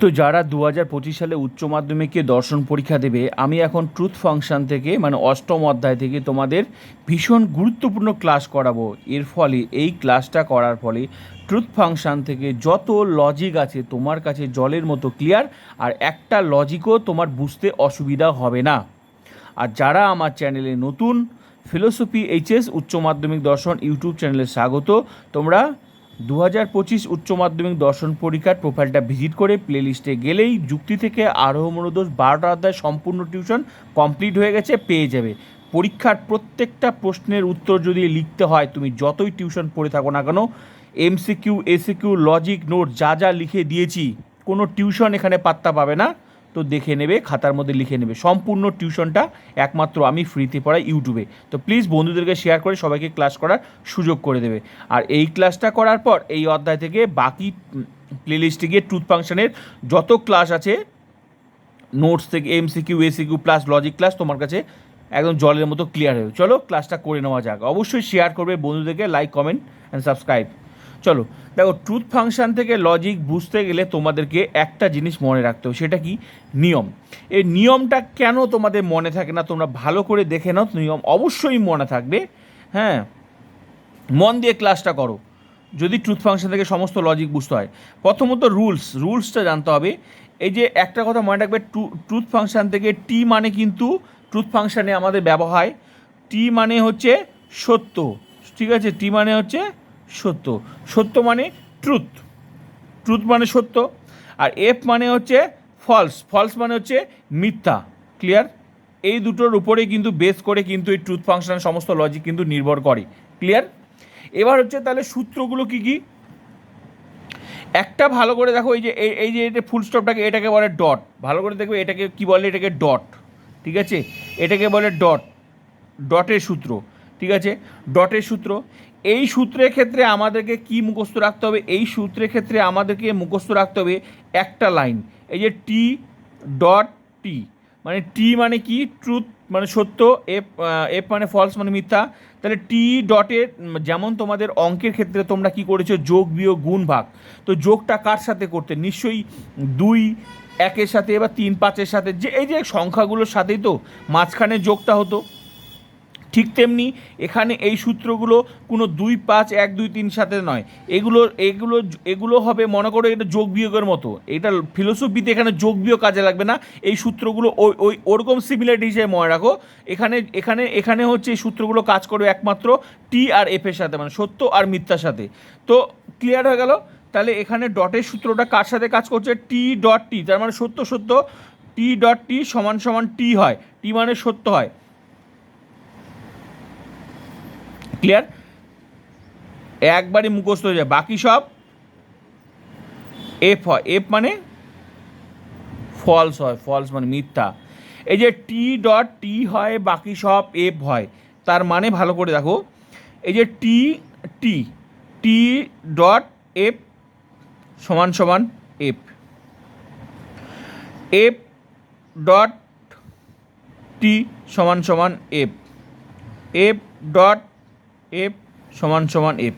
তো যারা দু হাজার পঁচিশ সালে উচ্চ মাধ্যমিকে দর্শন পরীক্ষা দেবে, আমি এখন ট্রুথ ফাংশন থেকে মানে অষ্টম অধ্যায় থেকে তোমাদের ভীষণ গুরুত্বপূর্ণ ক্লাস করাবো। এর ফলে, এই ক্লাসটা করার ফলে ট্রুথ ফাংশন থেকে যত লজিক আছে তোমার কাছে জলের মতো ক্লিয়ার আর একটা লজিকও তোমার বুঝতে অসুবিধা হবে না। আর যারা আমার চ্যানেলে নতুন ফিলোসফি এইচএস উচ্চ মাধ্যমিক দর্শন ইউটিউব চ্যানেলে স্বাগত, তোমরা দু হাজার পঁচিশ উচ্চ মাধ্যমিক দর্শন পরীক্ষার প্রোফাইলটা ভিজিট করে প্লেলিস্টে গেলেই যুক্তি থেকে আরোহ মনোদোষ বারোটা অধ্যায় সম্পূর্ণ টিউশন কমপ্লিট হয়ে গেছে, পেয়ে যাবে। পরীক্ষার প্রত্যেকটা প্রশ্নের উত্তর যদি লিখতে হয়, তুমি যতই টিউশন পড়ে থাকো না কেন এমসিকিউ এসিকিউ লজিক নোট যা যা লিখে দিয়েছি, কোনো টিউশন এখানে পাত্তা পাবে না। তো দেখে নেবে, খাতার মধ্যে লিখে নেবে। সম্পূর্ণ টিউশনটা একমাত্র আমি ফ্রিতে পড়াই ইউটিউবে। তো প্লিজ বন্ধুদেরকে শেয়ার করে সবাইকে ক্লাস করার সুযোগ করে দেবে। আর এই ক্লাসটা করার পর এই অধ্যায় থেকে বাকি প্লেলিস্টে গিয়ে ট্রুথ ফাংশনের যত ক্লাস আছে নোটস থেকে MCQ SAQ plus logic class তোমার কাছে একদম জলের মতো ক্লিয়ার হয়ে চলো ক্লাসটা করে নেওয়া যাক। অবশ্যই শেয়ার করবে বন্ধুদেরকে লাইক কমেন্ট অ্যান্ড সাবস্ক্রাইব চলো, দেখো ট্রুথ ফাংশান থেকে লজিক বুঝতে গেলে তোমাদেরকে একটা জিনিস মনে রাখতে হবে, সেটা কি? নিয়ম। এই নিয়মটা কেন তোমাদের মনে থাকে না? তোমরা ভালো করে দেখে নাও, নিয়ম অবশ্যই মনে থাকবে। হ্যাঁ? মন দিয়ে ক্লাসটা করো। যদি ট্রুথ ফাংশন থেকে সমস্ত লজিক বুঝতে হয়। প্রথমত রুলস রুলসটা জানতে হবে। এই যে একটা কথা মনে রাখবে ট্রুথ ফাংশন থেকে টি মানে কিন্তু ট্রুথ ফাংশানে আমাদের ব্যবহার টি মানে হচ্ছে সত্য, ঠিক আছে? টি মানে হচ্ছে সত্য। সত্য মানে ট্রুথ ট্রুথ মানে সত্য। আর এফ মানে হচ্ছে ফলস ফলস মানে হচ্ছে মিথ্যা। ক্লিয়ার এই দুটোর উপরে কিন্তু বেস করে কিন্তু এই ট্রুথ ফাংশন সমস্ত লজিক কিন্তু নির্ভর করে। ক্লিয়ার এবার হচ্ছে তাহলে সূত্রগুলো কি কি? একটা ভালো করে দেখো, এই যে, এই- যে এটা ফুল স্টপটাকে এটাকে বলে ডট ভালো করে দেখবে এটাকে কি বলে? এটাকে ডট ঠিক আছে? এটাকে বলে ডট ডটের সূত্র। ঠিক আছে? ডটের সূত্র। এই সূত্রের ক্ষেত্রে আমাদেরকে কি মুখস্থ রাখতে হবে? এই সূত্রের ক্ষেত্রে আমাদেরকে মুখস্থ রাখতে হবে একটা লাইন। এই যে টি ডট টি মানে টি মানে কি? ট্রুথ মানে সত্য, এফ এফ মানে ফলস মানে মিথ্যা। তাহলে টি ডটের যেমন তোমাদের অঙ্কের ক্ষেত্রে তোমরা কি করেছ? যোগ, বিয়োগ, গুণ, ভাগ। তো যোগটা কার সাথে করতে? নিশ্চয়ই দুই, একের সাথে বা তিন, পাঁচের সাথে। যে, এই যে সংখ্যাগুলোর সাথেই তো মাঝখানে যোগটা হতো। ঠিক তেমনি এখানে এই সূত্রগুলো কোনো দুই পাঁচ, এক, দুই, তিন সাথে নয়। এগুলো এগুলো এগুলো হবে, মনে করো এটা যোগ বিয়োগের মতো। এটা ফিলোসফিতে এখানে যোগ বিয়োগ কাজে লাগবে না। এই সূত্রগুলো ওই ওই, ওরকম সিমিলারিটি হিসেবে মনে রাখো। এখানে এখানে এখানে হচ্ছে এই সূত্রগুলো কাজ করবে একমাত্র টি আর এফের সাথে মানে সত্য আর মিথ্যার সাথে। তো ক্লিয়ার হয়ে গেল? তাহলে এখানে ডটের সূত্রটা কার সাথে কাজ করছে? টি ডট টি তার মানে সত্য সত্য। টি ডট টি সমান সমান টি হয়। টি মানে সত্য হয়। ক্লিয়ার একবারই মুখস্থ হয়ে যায়। বাকি সব এফ হয়। এফ মানে ফলস হয়। ফলস মানে মিথ্যা। এই যে টি ডট টি হয়, বাকি সব এফ হয়। তার মানে ভালো করে দেখো। এই যে টি টি টি ডট এফ সমান সমান এফ এফ ডট টি সমান সমান এফ এফ ডট এফ সমান সমান এফ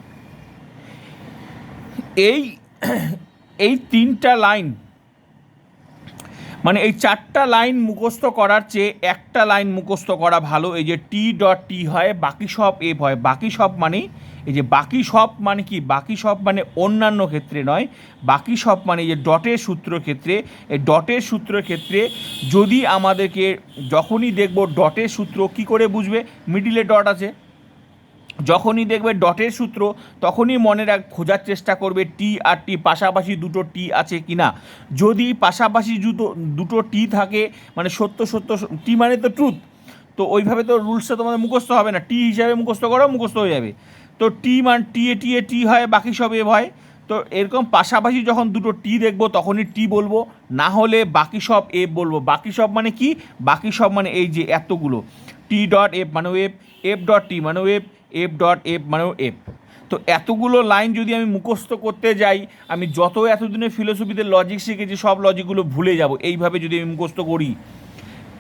এই এই তিনটা লাইন মানে এই চারটা লাইন মুখস্থ করার চেয়ে একটা লাইন মুখস্থ করা ভালো। এই যে টি ডট টি হয়, বাকি সব এফ হয়। বাকি সব মানে এই যে বাকি সব মানে কি? বাকি সব মানে অন্যান্য ক্ষেত্রে নয়। বাকি সব মানে এই যে ডটের সূত্র ক্ষেত্রে। এই ডটের সূত্র ক্ষেত্রে যদি আমাদেরকে যখনই দেখব ডটের সূত্র কি করে বুঝবে? মিডিলে ডট আছে। যখনই দেখবে ডটের সূত্র, তখনই মনে রাখ, খোঁজার চেষ্টা করবে টি আর টি পাশাপাশি দুটো টি আছে কি না যদি পাশাপাশি দুটো দুটো টি থাকে মানে সত্য সত্য টি মানে তো ট্রুথ তো ওইভাবে তো রুলসটা তোমাদের মুখস্থ হবে না। টি হিসাবে মুখস্থ করো, মুখস্থ হয়ে যাবে। তো টি মান টি এ টি এ টি হয়, বাকি সব এ হয়। তো এরকম পাশাপাশি যখন দুটো টি দেখব, তখনই টি বলব। না হলে বাকি সব এফ বলব। বাকি সব মানে কি? বাকি সব মানে এই যে এতগুলো। টি ডট এফ মানে এফ এফ ডট টি মানে এফ এফ ডট এফ মানেও এফ তো এতগুলো লাইন যদি আমি মুখস্থ করতে যাই, আমি যত এতদিনে ফিলোসফিতে লজিক শিখেছি, সব লজিকগুলো ভুলে যাব। এইভাবে যদি আমি মুখস্থ করি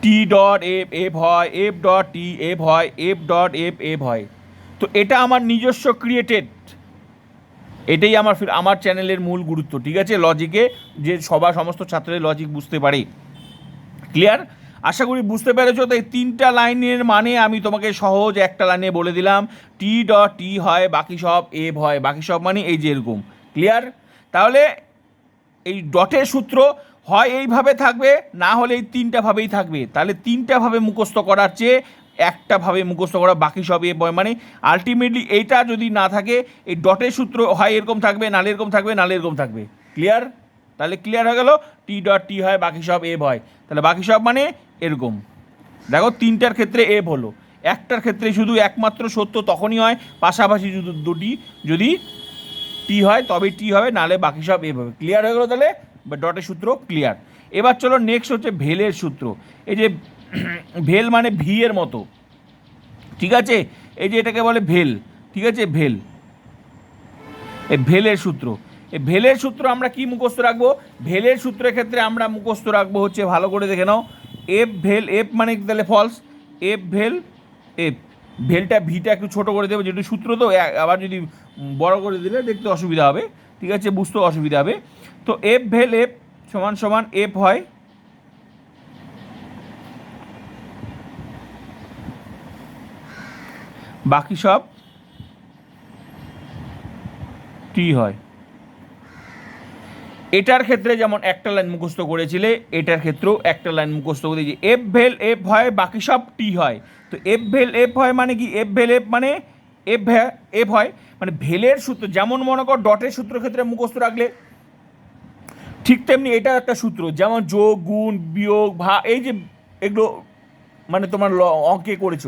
টি ডট এফ এফ হয় এফ ডট টি এফ হয় এফ ডট এফ এফ হয়। তো এটা আমার নিজস্ব ক্রিয়েটেড এটাই আমার আমার চ্যানেলের মূল গুরুত্ব, ঠিক আছে? লজিকে যে সবার সমস্ত ছাত্রের লজিক বুঝতে পারে। ক্লিয়ার আশা করি বুঝতে পেরেছ, তো এই তিনটা লাইনের মানে আমি তোমাকে সহজ একটা লাইনে বলে দিলাম। টি ডট টি হয়, বাকি সব এভ হয় বাকি সব মানে এই যে এরকম। ক্লিয়ার? তাহলে এই ডটের সূত্র হয় এইভাবে থাকবে, না হলে এই তিনটাভাবেই থাকবে। তাহলে তিনটাভাবে মুখস্থ করার চেয়ে একটাভাবে মুখস্থ করা, বাকি সব এ বয় মানে আলটিমেটলি এইটা যদি না থাকে, এই ডটের সূত্র হয় এরকম থাকবে, নালে এরকম থাকবে, নালে এরকম থাকবে। ক্লিয়ার? তাহলে ক্লিয়ার হয়ে গেল, টি ডট টি হয়, বাকি সব এ হয় তাহলে বাকি সব মানে এরকম। দেখো, তিনটার ক্ষেত্রে এ হলো। একটার ক্ষেত্রে শুধু একমাত্র সত্য তখনই হয়, পাশাপাশি দুটি, যদি টি হয় তবে টি হবে, নালে বাকি সব এ হবে। ক্লিয়ার হয়ে গেলো তাহলে? ডটের সূত্র ক্লিয়ার এবার চলো নেক্সট হচ্ছে ভেলের সূত্র। এই যে ভেল মানে ভি এর মতো। ঠিক আছে? এই যে এটাকে বলে ভেল। ঠিক আছে? ভেল। এই ভেলের সূত্র। ভেলের সূত্র আমরা কি মুখস্থ রাখব? ভেলের সূত্রের ক্ষেত্রে আমরা মুখস্থ রাখব হচ্ছে ভালো করে দেখে নাও। এফ ভেল এফ মানে তাহলে ফলস এফ ভেল এফ ভেলটা ভিটা একটু ছোটো করে দেবো, যেহেতু সূত্র তো আবার যদি বড় করে দিলে দেখতে অসুবিধা হবে। ঠিক আছে, বুঝতেও অসুবিধা হবে। তো এফ ভেল এফ সমান সমান এফ হয়। বাকি সব টি হয়। এটার ক্ষেত্রে যেমন একটা লাইন মুখস্থ করেছিলে, এটার ক্ষেত্রেও একটা লাইন মুখস্থ করে দিয়েছি। এফ ভেল এফ হয়, বাকি সব টি হয়। তো এফ ভেল এফ হয় মানে কি? এফ ভেল এফ মানে এফ ভ্যা এফ হয় মানে ভেলের সূত্র, যেমন মনে কর ডটের সূত্র ক্ষেত্রে মুখস্থ রাখলে, ঠিক তেমনি এটা একটা সূত্র, যেমন যোগ, গুণ, বিয়োগ ভা এই যে এগুলো মানে তোমার অঙ্কে করেছ,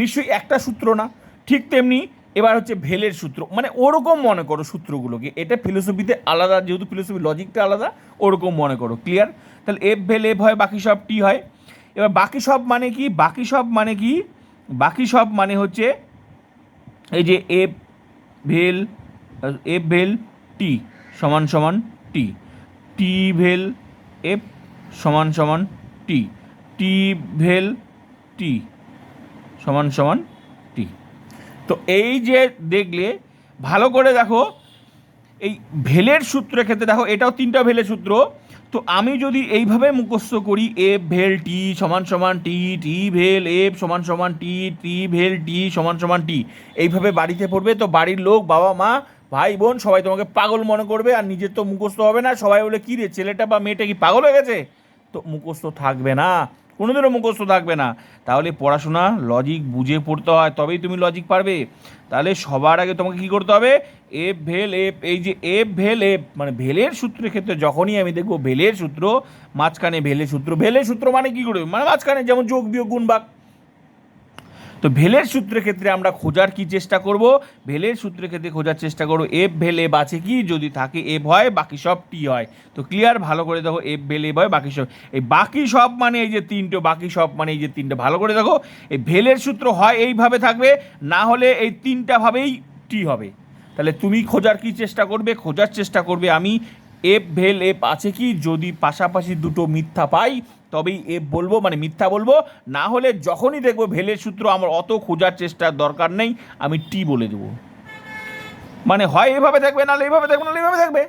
নিশ্চয়ই একটা সূত্র না, ঠিক তেমনি এবার হচ্ছে ভেলের সূত্র। মানে ওরকম মনে করো সূত্রগুলোকে। এটা ফিলোসফিতে আলাদা, যেহেতু ফিলোসফি লজিকটা আলাদা, ওরকম মনে করো। ক্লিয়ার তাহলে এফ ভেল এফ হয়, বাকি সব টি হয়। এবার বাকি সব মানে কি? বাকি সব মানে কি? বাকি সব মানে হচ্ছে এই যে এফ ভেল এফ ভেল টি সমান সমান টি টি ভেল এফ সমান সমান টি টি ভেল টি সমান সমান তো এই যে দেখলে, ভালো করে দেখো, এই ভেলের সূত্রের ক্ষেত্রে দেখো, এটাও তিনটা ভেলের সূত্র। তো আমি যদি এইভাবে মুখস্থ করি এফ ভেল টি সমান সমান টি টি ভেল এফ সমান সমান টি টি ভেল টি সমান সমান টি, এইভাবে বাড়িতে পড়বে। তো বাড়ির লোক, বাবা, মা, ভাই, বোন, সবাই তোমাকে পাগল মনে করবে, আর নিজের তো মুখস্থ হবে না। সবাই বলে, কী রে, ছেলেটা বা মেয়েটা কি পাগল হয়ে গেছে? তো মুখস্থ থাকবে না। কোনোদিনও মুখস্থ থাকবে না। তাহলে পড়াশোনা লজিক বুঝে পড়তে হয়, তবেই তুমি লজিক পারবে। তাহলে সবার আগে তোমাকে কী করতে হবে? এফ ভেল এফ এই যে এফ ভেল এফ মানে ভেলের সূত্রের ক্ষেত্রে যখনই আমি দেখব ভেলের সূত্র, মাঝখানে ভেলের সূত্র ভেলের সূত্র মানে কী করবে মানে মাঝখানে যেমন যোগ বিয়োগ গুণ ভাগ তো ভেলের সূত্রের ক্ষেত্রে আমরা খোঁজার কি চেষ্টা করব? ভেলের সূত্রের ক্ষেত্রে খোঁজার চেষ্টা করব, এফ ভেল এফ আছে কি? যদি থাকে এফ হয়, বাকি সব টি হয়। তো ক্লিয়ার ভালো করে দেখো, এফ ভেল, এফ হয়, বাকি সব। এই বাকি সব মানে এই যে তিনটে, বাকি সব মানে এই যে তিনটে, ভালো করে দেখো, এই ভেলের সূত্র হয় এইভাবে থাকবে, না হলে এই তিনটা ভাবেই টি হবে। তাহলে তুমি খোঁজার কি চেষ্টা করবে? খোঁজার চেষ্টা করবে আমি, এফ ভেল এফ আছে কি? যদি পাশাপাশি দুটো মিথ্যা পাই তবেই এ বলব মানে মিথ্যা বলব। না হলে যখনই দেখব ভেলের সূত্র আমার অত খোঁজার চেষ্টার দরকার নেই, আমি টি বলে দেবো। মানে হয় এভাবে থাকবে নাহলে এভাবে থাকবে নাহলে এইভাবে থাকবে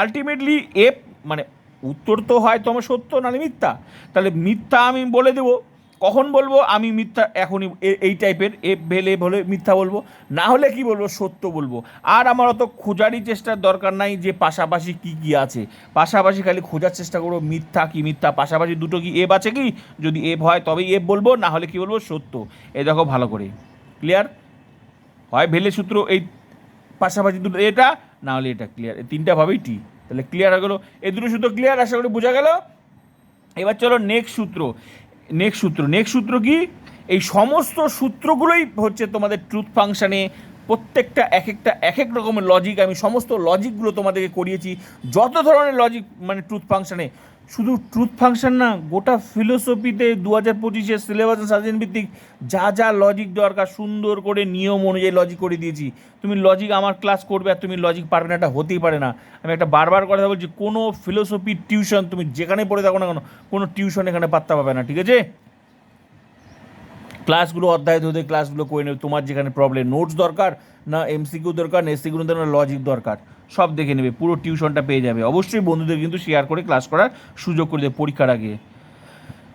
আলটিমেটলি এ মানে উত্তর তো হয় তোমার সত্য নাহলে মিথ্যা। তাহলে মিথ্যা আমি বলে দেবো। কখন বলব? আমি মিথ্যা এখনই এই টাইপের এ ভেলে বলে মিথ্যা বলব। না হলে কি বলব? সত্য বলব। আর আমার অত খোঁজারই চেষ্টার দরকার নাই যে পাশাপাশি কি কি আছে। পাশাপাশি খালি খোঁজার চেষ্টা করব, মিথ্যা কি মিথ্যা? পাশাপাশি দুটো কি এফ আছে কি? যদি এফ হয় তবেই এফ বলব, না হলে কি বলব? সত্য। এ দেখো ভালো করে। ক্লিয়ার হয় ভেলে সূত্র এই পাশাপাশি দুটো, এটা, না হলে এটা ক্লিয়ার এই তিনটা ভাবেই টি তাহলে ক্লিয়ার হয়ে গেলো। এই দুটো সূত্র ক্লিয়ার আশা করি বোঝা গেল? এবার চলো নেক্সট সূত্র। নেক্সট সূত্র। নেক্সট সূত্র কি? এই সমস্ত সূত্রগুলোই হচ্ছে তোমাদের ট্রুথ ফাংশানে প্রত্যেকটা এক একটা এক এক রকমের লজিক আমি সমস্ত লজিকগুলো তোমাদেরকে করিয়েছি। যত ধরনের লজিক মানে ট্রুথ ফাংশানে শুধু ট্রুথ ফাংশন না, গোটা ফিলোসফিতে দু হাজার পঁচিশে সিলেবাস সাজেন ভিত্তিক যা যা লজিক দরকার, সুন্দর করে নিয়ম অনুযায়ী লজিক করে দিয়েছি। তুমি লজিক আমার ক্লাস করবে আর তুমি লজিক পারবে না, এটা হতেই পারে না। আমি একটা বারবার কথা বলছি, কোনো ফিলোসফি টিউশন তুমি যেখানে পড়ে থাকো না কেন, কোনো টিউশন এখানে পাত্তা পাবে না, ঠিক আছে? ক্লাসগুলো, অধ্যায় ধরে ক্লাসগুলো করে নেবে। তোমার যেখানে প্রবলেম নোটস দরকার না এমসিকিউ দরকার, না এসিকিউ দরকার, না লজিক দরকার, সব দেখে নেবে, পুরো টিউশনটা পেয়ে যাবে। অবশ্যই বন্ধুদের কিন্তু শেয়ার করে ক্লাস করার সুযোগ করে দেবে পরীক্ষার আগে।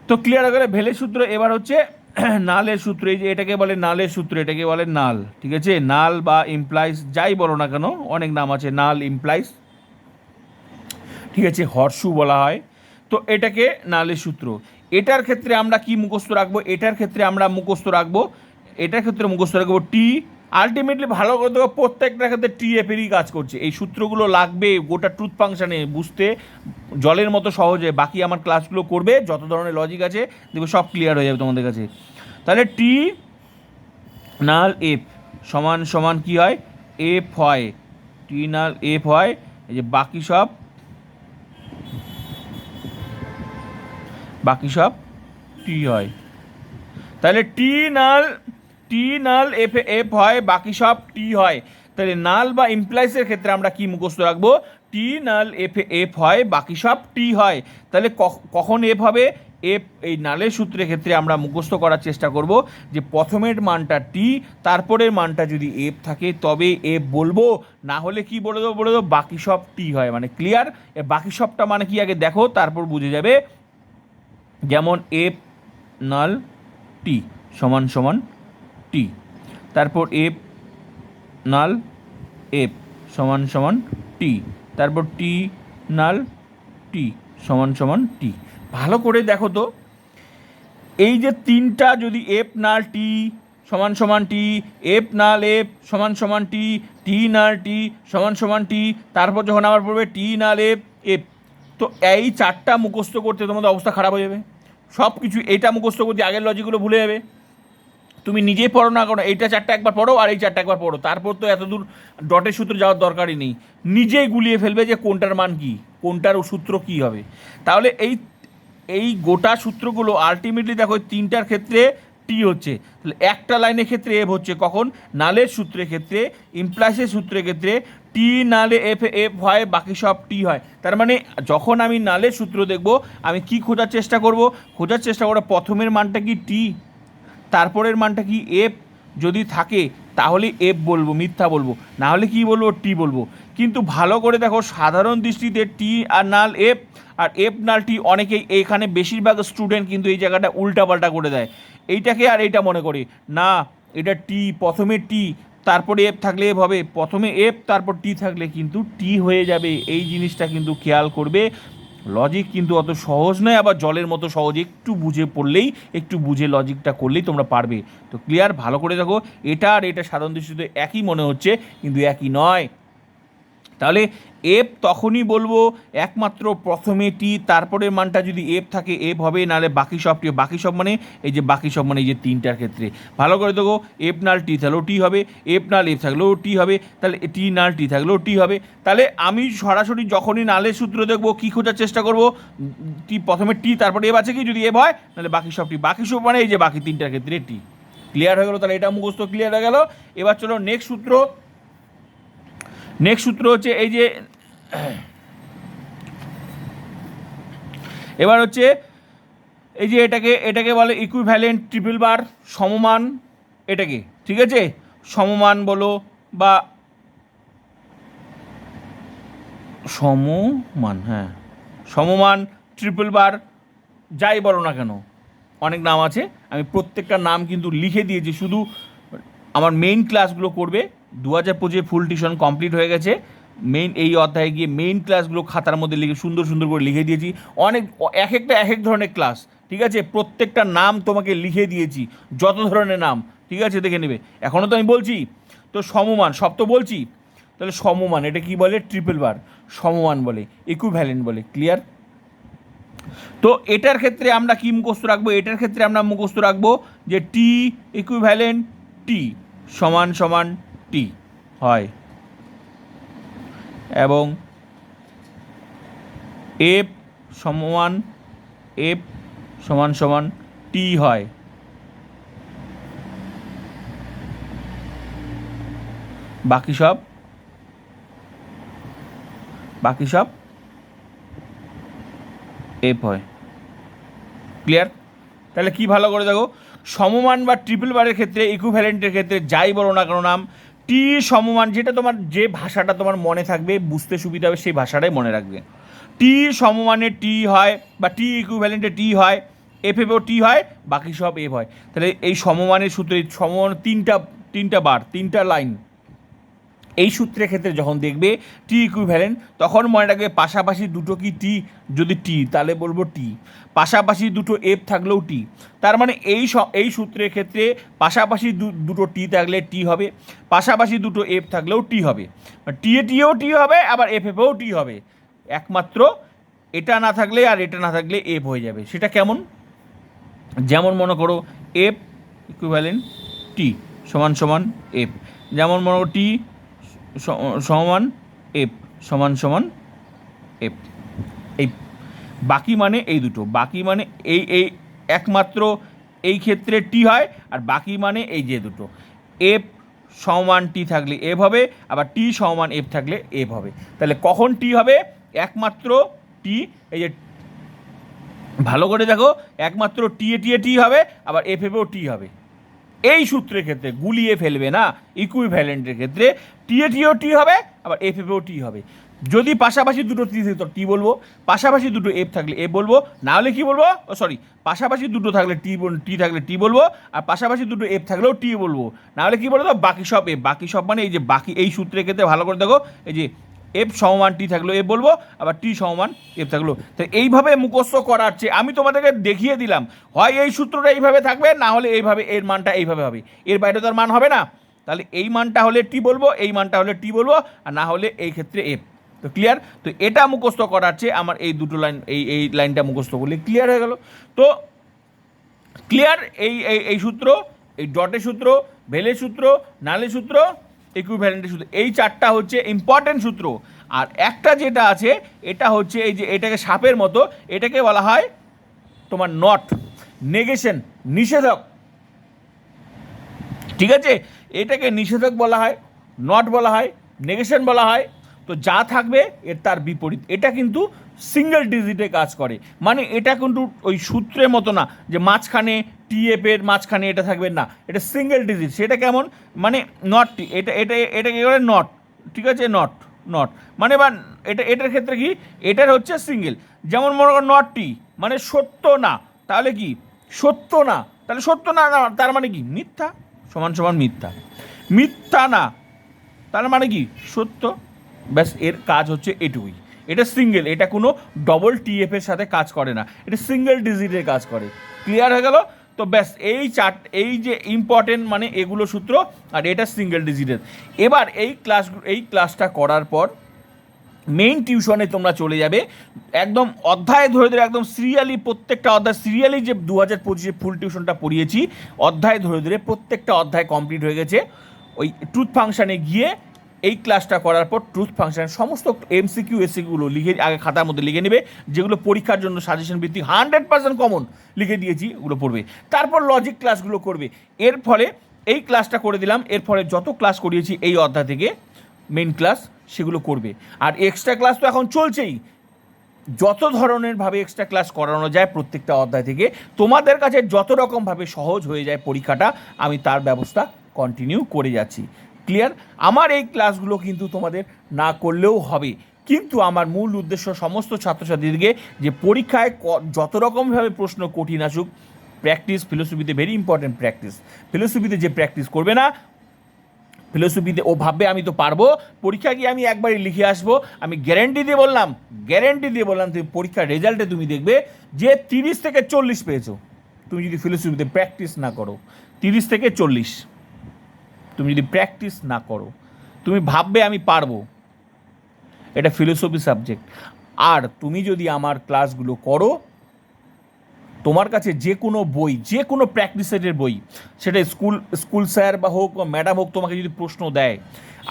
তো ক্লিয়ার গেলে ভেলের সূত্র এবার হচ্ছে নালের সূত্র, এই যে এটাকে বলে নালের সূত্র, এটাকে বলে নাল, ঠিক আছে? নাল বা ইমপ্লাইজ যাই বলো না কেন, অনেক নাম আছে, নাল ইমপ্লাইজ ঠিক আছে? হর্ষু বলা হয়। তো এটাকে নালের সূত্র। এটার ক্ষেত্রে আমরা কি মুখস্থ রাখব? এটার ক্ষেত্রে আমরা মুখস্থ রাখব। এটার ক্ষেত্রে মুখস্থ রাখব টি আলটিমেটলি ভালো করে দেখো, প্রত্যেকটার ক্ষেত্রে টি এফেরই কাজ করছে। এই সূত্রগুলো লাগবে গোটা ট্রুথ ফাংশানে বুঝতে। জলের মতো সহজে। বাকি আমার ক্লাসগুলো করবে, যত ধরনের লজিক আছে, দেখবে সব ক্লিয়ার হয়ে যাবে তোমাদের কাছে। তাহলে টি নাল এফ সমান সমান কি হয়? এফ হয়। টি নাল এফ হয়। এই যে বাকি সব বাকি সব টি হয়। তাহলে টি নাল টি নাল এফ এফ হয়, বাকি সব টি হয়। তাহলে নাল বা ইমপ্লাইসের ক্ষেত্রে আমরা কি মুখস্থ রাখব? টি নাল এফ এফ হয়, বাকি সব টি হয়। তাহলে কখ- কখন এফ হবে? এফ, এই নালের সূত্রের ক্ষেত্রে আমরা মুখস্থ করার চেষ্টা করব যে প্রথমের মানটা টি, তারপরের মানটা যদি এফ থাকে, তবে এফ বলব। না হলে কি বলে দেবো? বলে দেবো বাকি সব টি হয়। মানে ক্লিয়ার বাকি সবটা মানে কি? আগে দেখো, তারপর বুঝে যাবে। যেমন এফ নাল টি সমান সমান টি। তারপর এফ নাল এফ সমান সমান টি। তারপর টি নাল টি সমান সমান টি। ভালো করে দেখো তো। এই যে তিনটা যদি এফ নাল টি সমান সমান টি, এফ নাল এফ সমান সমান টি টি নাল টি সমান সমান টি, তারপর যখন আবার পড়বে টি নাল এফ এফ, তো এই চারটা মুখস্থ করতে তোমাদের অবস্থা খারাপ হয়ে যাবে। সব কিছু এটা মুখস্থ করতে আগের লজিকগুলো ভুলে যাবে। তুমি নিজেই পড়ো না করো এইটা চারটা একবার পড়ো আর এই চারটা একবার পড়ো। তারপর তো এত দূর ডটের সূত্র যাওয়ার দরকারই নেই। নিজেই গুলিয়ে ফেলবে যে কোনটার মান কি, কোনটার সূত্র কি হবে। তাহলে এই এই গোটা সূত্রগুলো আলটিমেটলি দেখো তিনটার ক্ষেত্রে টি হচ্ছে। একটা লাইনের ক্ষেত্রে এফ হচ্ছে কখন? নালের সূত্রের ক্ষেত্রে ইমপ্লাসের সূত্রের ক্ষেত্রে টি নালে এফ এফ হয়, বাকি সব টি হয়। তার মানে যখন আমি নালে সূত্র দেখব, আমি কি খোঁজার চেষ্টা করব? খোঁজার চেষ্টা করব, প্রথমের মানটা কি টি? তারপরের মানটা কি এফ যদি থাকে, তাহলে এফ বলব, মিথ্যা বলব। না হলে কি বলব? টি বলব। কিন্তু ভালো করে দেখো, সাধারণ দৃষ্টিতে টি আর নাল এফ আর এফ নাল টি অনেকেই এখানে বেশিরভাগ স্টুডেন্ট কিন্তু এই জায়গাটা উল্টাপাল্টা করে দেয়। এইটাকে আর এইটা মনে করে। না, এটা টি, প্রথমে টি তারপরে এফ থাকলে এফ হবে। প্রথমে এফ তারপর টি থাকলে কিন্তু টি হয়ে যাবে। এই জিনিসটা কিন্তু খেয়াল করবে। লজিক কিন্তু অত সহজ নয়, আবার জলের মতো সহজ। একটু বুঝে পড়লেই, একটু বুঝে লজিকটা করলেই তোমরা পারবে। তো ক্লিয়ার ভালো করে দেখো। এটা আর এটা সাধারণ দৃষ্টিতে একই মনে হচ্ছে, কিন্তু একই নয়। তাহলে এফ তখনই বলব, একমাত্র প্রথমে টি তারপরের মানটা যদি এফ থাকে এফ হবে, নাহলে বাকি সব টি বাকি সব মানে এই যে বাকি সব মানে এই যে তিনটার ক্ষেত্রে। ভালো করে দেখো এফ নাল টি থাকলেও টি হবে এফ নাল এফ থাকলেও টি হবে, তাহলে টি নাল টি থাকলেও টি হবে। তাহলে আমি সরাসরি যখনই নালের সূত্র দেখব, কী খোঁজার চেষ্টা করব টি প্রথমে টি তারপরে এফ আছে কি? যদি এফ হয়, নাহলে বাকি সব টি বাকি সব মানে এই যে বাকি তিনটার ক্ষেত্রে টি ক্লিয়ার হয়ে গেলো তাহলে এটা মুখস্থ ক্লিয়ার হয়ে গেল। এবার চলো নেক্সট সূত্র। নেক্সট সূত্র হচ্ছে এই যে এবার হচ্ছে এই যে এটাকে এটাকে বলে ইকুইভ্যালেন্ট ট্রিপল বার সমমান এটাকে ঠিক আছে? সমমান বলো বা সমমান হ্যাঁ। সমমান ট্রিপল বার যাই বলো না কেন, অনেক নাম আছে। আমি প্রত্যেকটা নাম কিন্তু লিখে দিয়েছি, শুধু আমার মেইন ক্লাসগুলো করবে। দু হাজার পঁচিশে ফুল টিউশন কমপ্লিট হয়ে গেছে। মেইন এই অধ্যায়ে গিয়ে মেইন ক্লাসগুলো খাতার মধ্যে লিখে সুন্দর সুন্দর করে লিখে দিয়েছি। অনেক, এক একটা এক এক ধরনের ক্লাস ঠিক আছে? প্রত্যেকটা নাম তোমাকে লিখে দিয়েছি, যত ধরনের নাম, ঠিক আছে? দেখে নেবে। এখনও তো আমি বলছি, তো সমমান, সব তো বলছি। তাহলে সমমান, এটা কি বলে? ট্রিপল বার সমমান বলে ইকুইভ্যালেন্ট বলে ক্লিয়ার তো এটার ক্ষেত্রে আমরা কি মুখস্থ রাখব? এটার ক্ষেত্রে আমরা মুখস্থ রাখব যে টি ইকুইভ্যালেন্ট টি সমান সমান টি হয়। এবং এফ সমান এফ সমান সমান টি হয়। বাকি সব? বাকি সব? এফ হয়। ক্লিয়ার তাহলে কি ভালো করে দেখো? সমমান বা ট্রিপল বারের ক্ষেত্রে ইকুইভ্যালেন্টের ক্ষেত্রে যাই বলো না কেন নাম টি সমমান যেটা তোমার যে ভাষাটা তোমার মনে থাকবে, বুঝতে সুবিধা হবে, সেই ভাষাটাই মনে রাখবে। টি সমমানে টি হয় বা টি ইকুইভ্যালেন্টে টি হয় এফ এফও টি হয়, বাকি সব এফ হয়। তাহলে এই সমমানের সূত্রে সমমান তিনটা তিনটা বার, তিনটা লাইন এই সূত্রের ক্ষেত্রে যখন দেখবে টি ইকুইভ্যালেন্ট তখন মনে রাখবে পাশাপাশি দুটো কি টি যদি টি তাহলে বলব টি পাশাপাশি দুটো এফ থাকলেও টি তার মানে এই এই সূত্রের ক্ষেত্রে পাশাপাশি দুটো টি থাকলে টি হবে, পাশাপাশি দুটো এফ থাকলেও টি হবে। টি এ টিও টি হবে, আবার এফ এফেও টি হবে। একমাত্র এটা না থাকলে আর এটা না থাকলে এফ হয়ে যাবে। সেটা কেমন? যেমন মনে করো এফ ইকুইভ্যালেন্ট টি সমান সমান এফ যেমন মনে করো টি সমান এফ সমান সমান এফ এই বাকি মানে এই দুটো। বাকি মানে এই এই একমাত্র এই ক্ষেত্রে টি হয় আর বাকি মানে এই যে দুটো। এফ সমান টি থাকলে এফ হবে, আবার টি সমান এফ থাকলে এফ হবে। তাহলে কখন টি হবে? একমাত্র টি এই যে ভালো করে দেখো, একমাত্র টি এ টি এ টি হবে, আবার এফ এফেও টি হবে। এই সূত্রের ক্ষেত্রে গুলিয়ে ফেলবে না ইকুইভ্যালেন্টের ক্ষেত্রে টি এ টিও টি হবে, আবার এফ এফেও টি হবে। যদি পাশাপাশি দুটো টি থাকে, তো টি বলব। পাশাপাশি দুটো এফ থাকলে এফ বলব। না হলে কি বলব? ও সরি পাশাপাশি দুটো থাকলে টি টি থাকলে টি বলব, আর পাশাপাশি দুটো এফ থাকলেও টি বলব। না হলে কি বলব বাকি সব এফ বাকি সব মানে এই যে বাকি, এই সূত্রের ক্ষেত্রে ভালো করে দেখো, এই যে এফ সমমান টি থাকল এফ বলব, আবার টি সমমান এফ থাকল। তো এইভাবে মুখস্থ করার চেয়ে আমি তোমাদেরকে দেখিয়ে দিলাম, হয় এই সূত্রটা এইভাবে থাকবে, না হলে এইভাবে এর মানটা এইভাবে হবে। এর বাইরে তো আর মান হবে না। তাহলে এই মানটা হলে টি বলব, এই মানটা হলে টি বলব, আর না হলে এই ক্ষেত্রে এফ তো ক্লিয়ার তো এটা মুখস্থ করার চেয়ে আমার এই দুটো লাইন এই এই লাইনটা মুখস্থ করলে ক্লিয়ার হয়ে গেল। তো ক্লিয়ার এই এই সূত্র, এই ডটের সূত্র, ভেলের সূত্র, নালের সূত্র ইকুইভ্যালেন্টের সূত্র। এই চারটা হচ্ছে ইম্পর্টেন্ট সূত্র। আর একটা যেটা আছে, এটা হচ্ছে এই যে এটাকে সাপের মতো, এটাকে বলা হয় তোমার নট নেগেশন নিষেধক। ঠিক আছে? এটাকে নিষেধক বলা হয় নট বলা হয় নেগেশন বলা হয়। তো যা থাকবে, এর তার বিপরীত। এটা কিন্তু সিঙ্গেল ডিজিটে কাজ করে। মানে এটা কিন্তু ওই সূত্রের মতো না যে মাঝখানে টিএফ এর মাঝখানে এটা থাকবে না। এটা সিঙ্গেল ডিজিট সেটা কেমন? মানে নট এটা এটা এটা কি করে? নট ঠিক আছে? নট নট মানে বা এটা এটার ক্ষেত্রে কি? এটার হচ্ছে সিঙ্গেল যেমন মনে করো নট টি মানে সত্য না তাহলে কি? সত্য না তাহলে সত্য না না, তার মানে কি? মিথ্যা সমান সমান মিথ্যা। মিথ্যা না তার মানে কি? সত্য ব্যাস এর কাজ হচ্ছে এটুকুই। এটা সিঙ্গেল এটা কোনো ডবল টিএফ এর সাথে কাজ করে না। এটা সিঙ্গেল ডিজিটের কাজ করে। ক্লিয়ার হয়ে গেল? তো ব্যাস, এই চার এই যে ইম্পর্টেন্ট মানে এগুলো সূত্র, আর এটা সিঙ্গেল ডিজিটের এবার এই ক্লাস এই ক্লাসটা করার পর মেইন টিউশনে তোমরা চলে যাবে। একদম অধ্যায় ধরে ধরে, একদম সিরিয়ালি প্রত্যেকটা অধ্যায় সিরিয়ালি যে দু হাজার পঁচিশে ফুল টিউশনটা পড়িয়েছি, অধ্যায় ধরে ধরে প্রত্যেকটা অধ্যায় কমপ্লিট হয়ে গেছে। ওই ট্রুথ ফাংশানে গিয়ে এই ক্লাসটা করার পর ট্রুথ ফাংশন সমস্ত এমসিকিউ এসিকিউগুলো লিখে, আগে খাতার মধ্যে লিখে নেবে, যেগুলো পরীক্ষার জন্য সাজেশন ভিত্তিক হান্ড্রেড পার্সেন্ট কমন লিখে দিয়েছি ওগুলো পড়বে। তারপর লজিক ক্লাসগুলো করবে। এর ফলে এই ক্লাসটা করে দিলাম, এর ফলে যত ক্লাস করিয়েছি এই অধ্যায় থেকে মেন ক্লাস সেগুলো করবে। আর এক্সট্রা ক্লাস তো এখন চলছেই। যত ধরনের ভাবে এক্সট্রা ক্লাস করানো যায় প্রত্যেকটা অধ্যায় থেকে, তোমাদের কাছে যত রকমভাবে সহজ হয়ে যায় পরীক্ষাটা, আমি তার ব্যবস্থা কন্টিনিউ করে যাচ্ছি। ক্লিয়ার আমার এই ক্লাসগুলো কিন্তু তোমাদের না করলেও হবে। কিন্তু আমার মূল উদ্দেশ্য সমস্ত ছাত্রছাত্রীদেরকে যে পরীক্ষায় যত রকমভাবে প্রশ্ন কঠিন আসুক প্র্যাকটিস ফিলোসফিতে ভেরি ইম্পর্টেন্ট প্র্যাকটিস ফিলোসফিতে যে প্র্যাকটিস করবে না ফিলোসফিতে ও ভাববে, আমি তো পারব। পরীক্ষা গিয়ে আমি একবারই লিখে আসব। আমি গ্যারেন্টি দিয়ে বললাম গ্যারেন্টি দিয়ে বললাম, তুমি পরীক্ষার রেজাল্টে তুমি দেখবে যে তিরিশ থেকে চল্লিশ পেয়েছ। তুমি যদি ফিলোসফিতে প্র্যাকটিস না করো, তিরিশ থেকে চল্লিশ। তুমি যদি প্র্যাকটিস না করো, তুমি ভাববে আমি পারব। এটা ফিলোসফি সাবজেক্ট আর তুমি যদি আমার ক্লাসগুলো করো, তোমার কাছে যে কোনো বই, যে কোনো প্র্যাকটিস সেটের বই, সেটা স্কুল স্কুল স্যার বা হোক বা ম্যাডাম হোক তোমাকে যদি প্রশ্ন দেয়,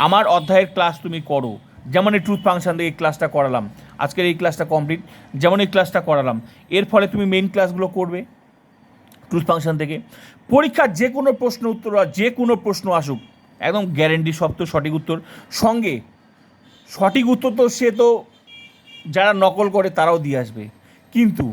আমার অধ্যায়ের ক্লাস তুমি করো। যেমন এই ট্রুথ ফাংশন দিয়ে এই ক্লাসটা করালাম। আজকের এই ক্লাসটা কমপ্লিট যেমন এই ক্লাসটা করালাম। এর ফলে তুমি মেন ক্লাসগুলো করবে। ট্রুথ ফাংশন থেকে। পরীক্ষার যে কোনো প্রশ্ন উত্তর বা যে কোনো প্রশ্ন আসুক, একদম গ্যারেন্টি তো সঠিক উত্তর। সঙ্গে সঠিক উত্তর তো সে তো যারা নকল করে তারাও দিয়ে আসবে। কিন্তু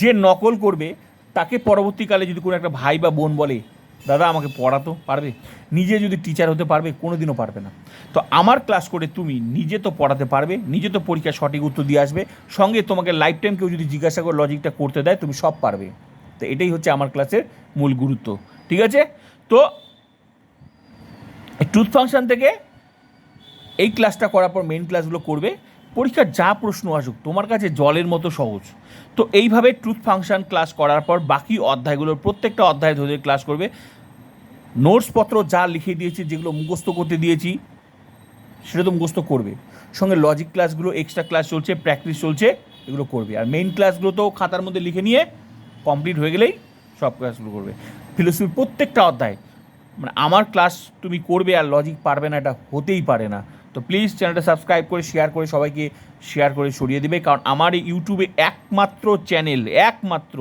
যে নকল করবে, তাকে পরবর্তীকালে যদি কোনো একটা ভাই বা বোন বলে, দাদা, আমাকে পড়াতো, পারবে? নিজে যদি টিচার হতে পারবে কোনো দিনও পারবে না। তো আমার ক্লাস করে তুমি নিজে তো পড়াতে পারবে, নিজে তো পরীক্ষার সঠিক উত্তর দিয়ে আসবে। সঙ্গে তোমাকে লাইফ টাইম কেউ যদি জিজ্ঞাসা করে লজিকটা করতে দেয়, তুমি সব পারবে। তো এটাই হচ্ছে আমার ক্লাসের মূল গুরুত্ব, ঠিক আছে? তো ট্রুথ ফাংশন থেকে এই ক্লাসটা করার পর মেন ক্লাসগুলো করবে। পরীক্ষার যা প্রশ্ন আসুক, তোমার কাছে জলের মতো সহজ। তো এইভাবে ট্রুথ ফাংশন ক্লাস করার পর বাকি অধ্যায়গুলোর প্রত্যেকটা অধ্যায় ধরে ক্লাস করবে। নোটসপত্র যা লিখে দিয়েছি, যেগুলো মুখস্থ করতে দিয়েছি, সেটা তো মুখস্থ করবে। সঙ্গে লজিক ক্লাসগুলো এক্সট্রা ক্লাস চলছে প্র্যাকটিস চলছে, এগুলো করবে। আর মেইন ক্লাসগুলো তো খাতার মধ্যে লিখে নিয়ে কমপ্লিট হয়ে গেলেই সব ক্লাস শুরু করবে। ফিলোসফির প্রত্যেকটা অধ্যায় মানে আমার ক্লাস তুমি করবে আর লজিক পারবে না, এটা হতেই পারে না। তো প্লিজ চ্যানেলটা সাবস্ক্রাইব করে শেয়ার করে, সবাইকে শেয়ার করে সরিয়ে দেবে। কারণ আমার ইউটিউবে একমাত্র চ্যানেল একমাত্র,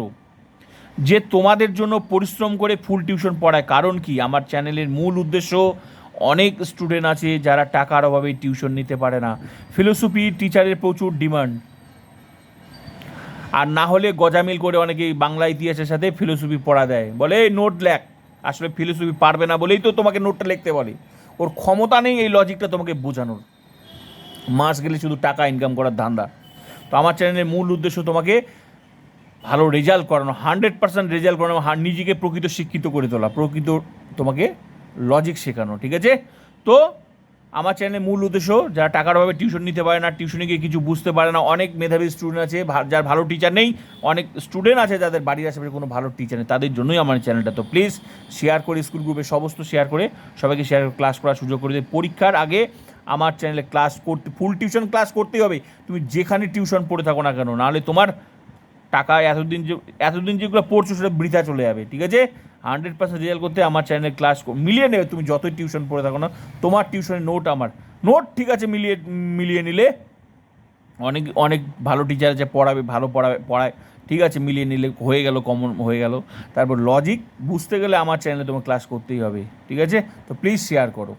যে তোমাদের জন্য পরিশ্রম করে ফুল টিউশন পড়ায়। কারণ কি? আমার চ্যানেলের মূল উদ্দেশ্য, অনেক স্টুডেন্ট আছে যারা টাকার অভাবে টিউশন নিতে পারে না। ফিলোসফি টিচারের প্রচুর ডিমান্ড আর না হলে গজামিল করে অনেকে বাংলা ইতিহাসের সাথে ফিলোসফি পড়া দেয়। বলে, এই নোট লেখ। আসলে ফিলোসফি পারবে না বলেই তো তোমাকে নোটটা লিখতে বলে। ওর ক্ষমতা নেই এই লজিকটা তোমাকে বোঝানোর। মাস গেলে শুধু টাকা ইনকাম করার ধান্দা। তো আমার চ্যানেলের মূল উদ্দেশ্য তোমাকে ভালো রেজাল্ট করানো হান্ড্রেড পার্সেন্ট রেজাল্ট করানো নিজেকে প্রকৃত শিক্ষিত করে তোলা, প্রকৃত তোমাকে লজিক শেখানো, ঠিক আছে? তো আমার চ্যানেলের মূল উদ্দেশ্য, যারা টাকার অভাবে টিউশন নিতে পারে না টিউশনে গিয়ে কিছু বুঝতে পারে না, অনেক মেধাবী স্টুডেন্ট আছে যার ভালো টিচার নেই, অনেক স্টুডেন্ট আছে যাদের বাড়ির আশেপাশে কোনো ভালো টিচার নেই, তাদের জন্যই আমার চ্যানেলটা তো প্লিজ শেয়ার করে স্কুল গ্রুপে সমস্ত শেয়ার করে, সবাইকে শেয়ার ক্লাস করার সুযোগ করে দেয় পরীক্ষার আগে আমার চ্যানেলে ক্লাস করতে ফুল টিউশন ক্লাস করতেই হবে। তুমি যেখানে টিউশন পড়ে থাকো না কেন, নাহলে তোমার টাকা এতদিন যে, এতদিন যেগুলো পড়ছো সেটা বৃথা চলে যাবে, ঠিক আছে? হান্ড্রেড পার্সেন্ট রেজাল্ট করতে আমার চ্যানেলে ক্লাস মিলিয়ে নেবে তুমি যতই টিউশন পড়ে থাকো না, তোমার টিউশনের নোট আমার। নোট ঠিক আছে মিলিয়ে মিলিয়ে নিলে অনেক অনেক ভালো টিচার আছে, পড়াবে, ভালো পড়াবে, পড়ায়। ঠিক আছে, মিলিয়ে নিলে হয়ে গেল কমন হয়ে গেল। তারপর লজিক বুঝতে গেলে আমার চ্যানেলে তোমার ক্লাস করতেই হবে। ঠিক আছে? তো প্লিজ শেয়ার করো।